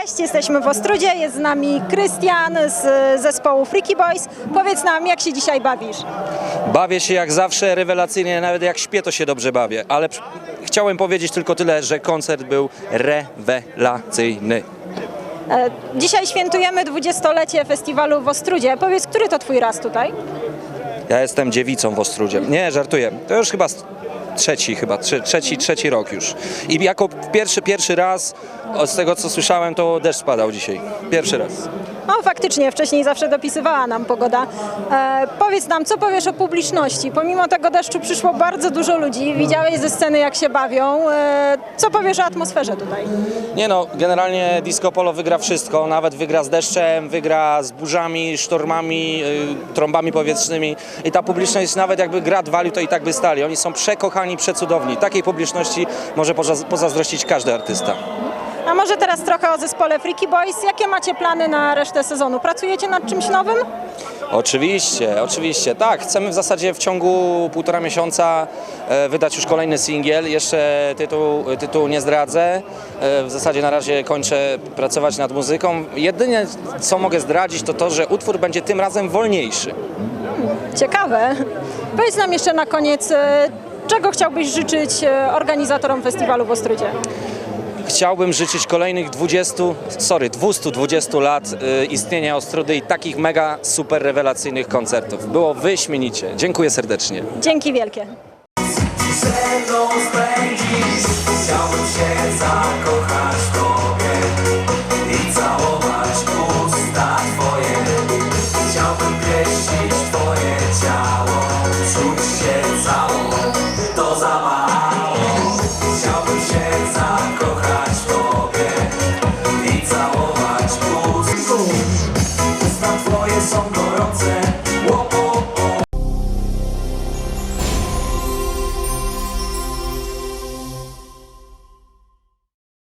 Cześć, jesteśmy w Ostrudzie, jest z nami Krystian z zespołu Freaky Boys. Powiedz nam, jak się dzisiaj bawisz? Bawię się jak zawsze rewelacyjnie, nawet jak śpię to się dobrze bawię, ale chciałem powiedzieć tylko tyle, że koncert był rewelacyjny. E, Dzisiaj świętujemy dwudziestolecie festiwalu w Ostrudzie. Powiedz, który to twój raz tutaj? Ja jestem dziewicą w Ostrudzie. Nie, żartuję. To już chyba trzeci chyba, trze- trzeci, trzeci rok już. I jako pierwszy, pierwszy raz, z tego co słyszałem, to deszcz spadał dzisiaj. Pierwszy raz. No faktycznie, wcześniej zawsze dopisywała nam pogoda. E, powiedz nam, co powiesz o publiczności? Pomimo tego deszczu przyszło bardzo dużo ludzi. Widziałeś ze sceny, jak się bawią. E, co powiesz o atmosferze tutaj? Nie no, generalnie Disco Polo wygra wszystko, nawet wygra z deszczem, wygra z burzami, sztormami, y, trąbami powietrznymi i ta publiczność nawet jakby grad walił, to i tak by stali. Oni są przekochani, przecudowni. Takiej publiczności może poza- pozazdrościć każdy artysta. A może teraz trochę o zespole Freaky Boys. Jakie macie plany na resztę sezonu? Pracujecie nad czymś nowym? Oczywiście, oczywiście, tak. Chcemy w zasadzie w ciągu półtora miesiąca e, wydać już kolejny singiel. Jeszcze tytuł, tytuł nie zdradzę. E, w zasadzie na razie kończę pracować nad muzyką. Jedynie co mogę zdradzić to to, że utwór będzie tym razem wolniejszy. Ciekawe. Powiedz nam jeszcze na koniec, e, czego chciałbyś życzyć e, organizatorom festiwalu w Ostrudzie? Chciałbym życzyć kolejnych 20, sorry, 220 lat y, istnienia Ostrudy i takich mega super rewelacyjnych koncertów. Było wyśmienicie. Dziękuję serdecznie. Dzięki wielkie. ze mną spędzisz Chciałbym się zakochać